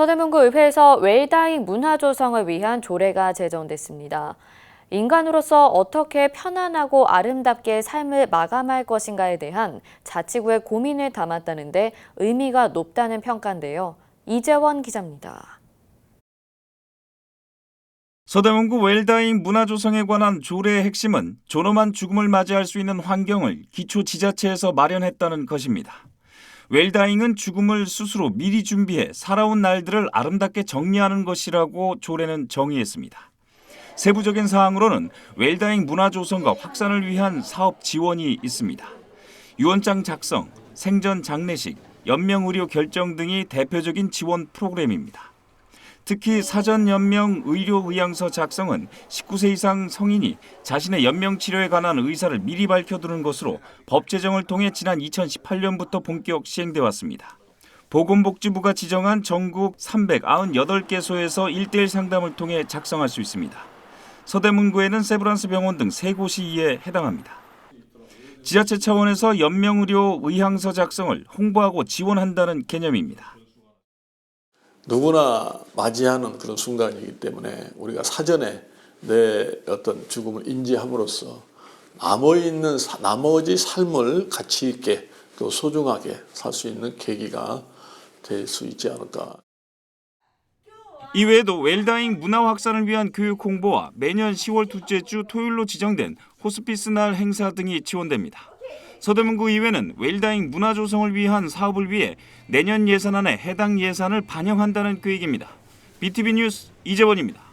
서대문구 의회에서 웰다잉 문화 조성을 위한 조례가 제정됐습니다. 인간으로서 어떻게 편안하고 아름답게 삶을 마감할 것인가에 대한 자치구의 고민을 담았다는데 의미가 높다는 평가인데요. 이재원 기자입니다. 서대문구 웰다잉 문화조성에 관한 조례의 핵심은 존엄한 죽음을 맞이할 수 있는 환경을 기초 지자체에서 마련했다는 것입니다. 웰다잉은 죽음을 스스로 미리 준비해 살아온 날들을 아름답게 정리하는 것이라고 조례는 정의했습니다. 세부적인 사항으로는 웰다잉 문화 조성과 확산을 위한 사업 지원이 있습니다. 유언장 작성, 생전 장례식, 연명 의료 결정 등이 대표적인 지원 프로그램입니다. 특히 사전 연명 의료 의향서 작성은 19세 이상 성인이 자신의 연명 치료에 관한 의사를 미리 밝혀두는 것으로 법 제정을 통해 지난 2018년부터 본격 시행돼 왔습니다. 보건복지부가 지정한 전국 398개소에서 1대1 상담을 통해 작성할 수 있습니다. 서대문구에는 세브란스 병원 등세 곳이 이에 해당합니다. 지자체 차원에서 연명의료 의향서 작성을 홍보하고 지원한다는 개념입니다. 누구나 맞이하는 그런 순간이기 때문에 우리가 사전에 내 어떤 죽음을 인지함으로써 남아 있는 사- 나머지 삶을 가치 있게 또 소중하게 살 수 있는 계기가 될 수 있지 않을까. 이외에도 웰다잉 문화 확산을 위한 교육 홍보와 매년 10월 둘째 주 토요일로 지정된 호스피스 날 행사 등이 지원됩니다. 서대문구 의회는 웰다잉 문화 조성을 위한 사업을 위해 내년 예산안에 해당 예산을 반영한다는 계획입니다. BTV 뉴스 이재원입니다.